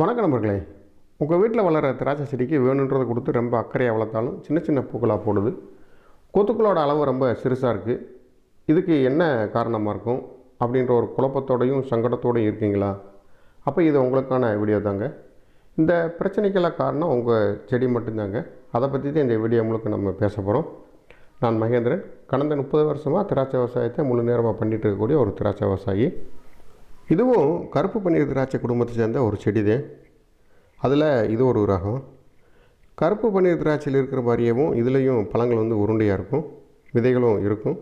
வணக்கம் நண்பர்களே. உங்கள் வீட்டில் வளர திராட்சை செடிக்கு வேணுன்றதை கொடுத்து ரொம்ப அக்கறையாக வளர்த்தாலும் சின்ன சின்ன பூக்களாக போடுது. கொத்துக்களோட அளவு ரொம்ப சிறுசாக இருக்குது இதுக்கு என்ன காரணமாக இருக்கும்? அப்படின்ற ஒரு குழப்பத்தோடையும் சங்கடத்தோடையும் இருக்கீங்களா? அப்போ இது உங்களுக்கான வீடியோ தாங்க. இந்த பிரச்சனைக்கெல்லாம் காரணம் உங்கள் செடி மட்டும்தாங்க. அதை பற்றி தான் இந்த வீடியோ முழுக்க நம்ம பேச போகிறோம் நான் மகேந்திரன். கடந்த முப்பது வருஷமாக திராட்சை விவசாயத்தை முழு நேரமாக பண்ணிகிட்டு இருக்கக்கூடிய ஒரு திராட்சை விவசாயி. இதுவும் கருப்பு பன்னீர் திராட்சை குடும்பத்தை சேர்ந்த ஒரு செடி தான் அதில் இது ஒரு ரகம். கருப்பு பன்னீர் திராட்சையில் இருக்கிற மாதிரியவும் இதுலேயும் பழங்கள் வந்து உருண்டையாக இருக்கும் விதைகளும் இருக்கும்.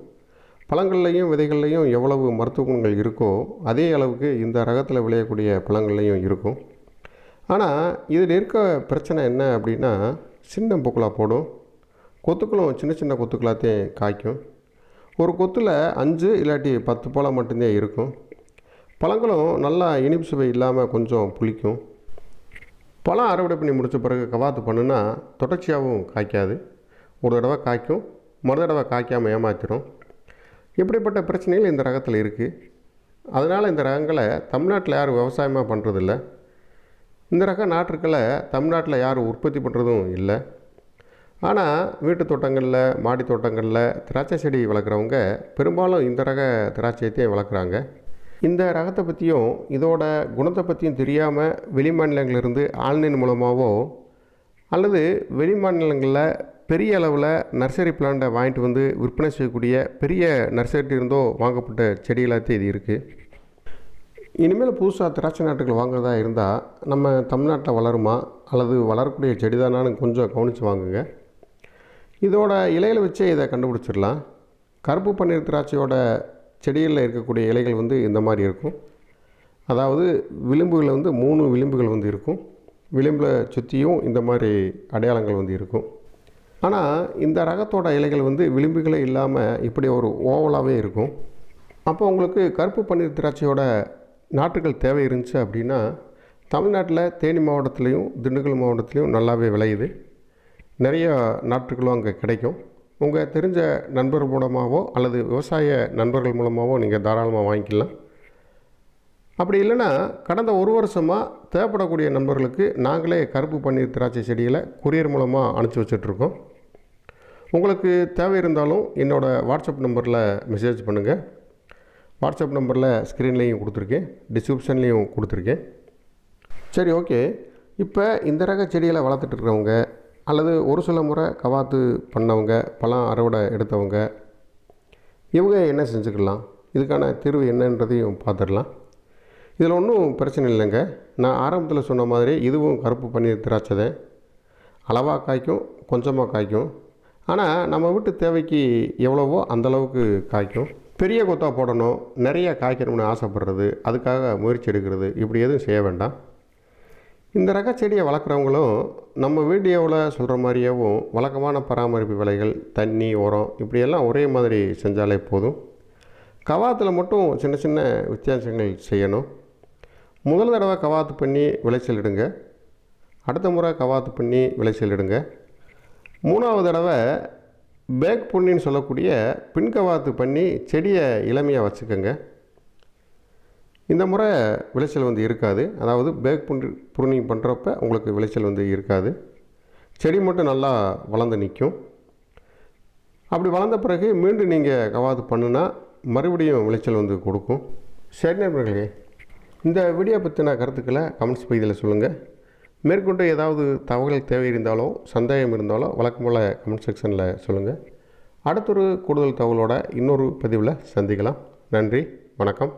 பழங்கள்லையும் விதைகள்லையும் எவ்வளவு மருத்துவ குணங்கள் இருக்கோ அதே அளவுக்கு இந்த ரகத்தில் விளையக்கூடிய பழங்கள்லையும் இருக்கும். ஆனால் இதில் இருக்க பிரச்சனை என்ன அப்படின்னா சின்ன பூக்களாக போடும். கொத்துக்களும் சின்ன சின்ன கொத்துக்களாகத்தையும் காய்க்கும். ஒரு கொத்தில் அஞ்சு இல்லாட்டி பத்து போல மட்டும்தான் இருக்கும். பழங்களும் நல்லா இனிப்பு சுவை இல்லாமல் கொஞ்சம் புளிக்கும். பழம் அறுவடை பண்ணி முடித்த பிறகு கவாத்து பண்ணுன்னா தொடர்ச்சியாகவும் காய்க்காது. ஒரு தடவை காய்க்கும் மறு தடவை காய்க்காமல் ஏமாத்திரும். இப்படிப்பட்ட பிரச்சனைகள் இந்த ரகத்தில் இருக்குது அதனால் இந்த ரகங்களை தமிழ்நாட்டில் யாரும் விவசாயமாக பண்ணுறதில்ல இந்த ரக நாற்றுக்களை தமிழ்நாட்டில் யாரும் உற்பத்தி பண்ணுறதும் இல்லை. ஆனால் வீட்டு தோட்டங்களில் மாடி தோட்டங்களில் திராட்சை செடி வளர்க்குறவங்க பெரும்பாலும் இந்த ரக திராட்சையத்தையே வளர்க்குறாங்க. இந்த ரகத்தை பற்றியும் இதோட குணத்தை பற்றியும் தெரியாமல் வெளிமாநிலங்களிலிருந்து ஆன்லைன் மூலமாகவோ அல்லது வெளிமாநிலங்களில் பெரிய அளவில் நர்சரி பிளான்ட்டை வாங்கிட்டு வந்து விற்பனை செய்யக்கூடிய பெரிய நர்சரி இருந்தோ வாங்கப்பட்ட செடிகளாகத்தே இது இருக்குது இனிமேல் புதுசாக திராட்சை நாட்டுகள் வாங்குறதா இருந்தால் நம்ம தமிழ்நாட்டில் வளருமா? அல்லது வளரக்கூடிய செடிதானான்னு கொஞ்சம் கவனித்து வாங்குங்க. இதோட இலையில் வச்சே இதை கண்டுபிடிச்சிடலாம். கருப்பு பன்னீர் திராட்சையோட செடிகளில் இருக்கக்கூடிய இலைகள் வந்து இந்த மாதிரி இருக்கும். அதாவது விளிம்புகளில் வந்து மூணு விளிம்புகள் வந்து இருக்கும். விளிம்பில் சுற்றியும் இந்த மாதிரி அடையாளங்கள் வந்து இருக்கும். ஆனால் இந்த ரகத்தோட இலைகள் வந்து விளிம்புகளே இல்லாமல் இப்படி ஒரு ஓவலாகவே இருக்கும். அப்போ உங்களுக்கு கருப்பு பன்னீர் திராட்சையோட நாற்றுகள் தேவை இருந்துச்சு அப்படின்னா தமிழ்நாட்டில் தேனி மாவட்டத்துலேயும் திண்டுக்கல் மாவட்டத்துலேயும் நல்லாவே விளையுது. நிறைய நாற்றுகளும் அங்கே கிடைக்கும். உங்கள் தெரிஞ்ச நண்பர் மூலமாகவோ அல்லது விவசாய நண்பர்கள் மூலமாகவோ நீங்கள் தாராளமாக வாங்கிக்கலாம். அப்படி இல்லைன்னா கடந்த ஒரு வருஷமாக தேவைப்படக்கூடிய நண்பர்களுக்கு நாங்களே கருப்பு பன்னீர் திராட்சை செடிகளை கொரியர் மூலமாக அனுப்பிச்சி வச்சிட்ருக்கோம். உங்களுக்கு தேவை இருந்தாலும் என்னோடய வாட்ஸ்அப் நம்பரில் மெசேஜ் பண்ணுங்கள் வாட்ஸ்அப் நம்பரில் ஸ்க்ரீன்லேயும் கொடுத்துருக்கேன். டிஸ்கிரிப்ஷன்லேயும் கொடுத்துருக்கேன். சரி ஓகே. இப்போ இந்த ரக செடிகளை வளர்த்துட்டு இருக்கிறவங்க அல்லது ஒரு சில முறை கவாத்து பண்ணவங்க பழம் அறுவடை எடுத்தவங்க இவங்க என்ன செஞ்சுக்கலாம் இதுக்கான தீர்வு என்னன்றதையும் பார்த்துடலாம். இதில் ஒன்றும் பிரச்சனை இல்லைங்க. நான் ஆரம்பத்தில் சொன்ன மாதிரி இதுவும் கருப்பு பன்னீர் திராட்சை தான் அளவாக காய்க்கும் கொஞ்சமாக காய்க்கும். ஆனால் நம்ம வீட்டு தேவைக்கு எவ்வளவோ அந்தளவுக்கு காய்க்கும். பெரிய கொத்தா போடணும் நிறைய காய்க்கணும்னு ஆசைப்படுறது அதுக்காக முயற்சி எடுக்கிறது இப்படி எதுவும் செய்ய வேண்டாம். இந்த ரக செடியை வளர்க்குறவங்களும் நம்ம வீடியோவில் சொல்கிற மாதிரியாவும் வழக்கமான பராமரிப்பு விலைகள் தண்ணி உரம் இப்படியெல்லாம் ஒரே மாதிரி செஞ்சாலே போதும். கவாத்தில் மட்டும் சின்ன சின்ன வித்தியாசங்கள் செய்யணும். முதல் தடவை கவாத்து பண்ணி விளைச்சல் இடுங்க. அடுத்த முறை கவாத்து பண்ணி விளைச்சல் இடுங்க. மூணாவது தடவை பேக் பொன்னின்னு சொல்லக்கூடிய பின் கவாத்து பண்ணி செடியை இளமையாக வச்சுக்கோங்க. இந்த முறை விளைச்சல் வந்து இருக்காது. அதாவது பேக் புண்டி புருனிங் பண்ணுறப்ப உங்களுக்கு விளைச்சல் வந்து இருக்காது. செடி மட்டும் நல்லா வளர்ந்து நிற்கும் அப்படி வளர்ந்த பிறகு மீண்டும் நீங்கள் கவாது பண்ணுனா மறுபடியும் விளைச்சல் வந்து கொடுக்கும். சரி நண்பர்களே இந்த வீடியோ பற்றின கருத்துக்களை கமெண்ட்ஸ் பகுதியில் சொல்லுங்கள் மேற்கொண்டு ஏதாவது தகவல் தேவை இருந்தாலோ சந்தேகம் இருந்தாலோ வழக்கம் போல் கமெண்ட் செக்ஷனில் சொல்லுங்கள் அடுத்தொரு கூடுதல் தகவலோட இன்னொரு பதிவில் சந்திக்கலாம். நன்றி வணக்கம்.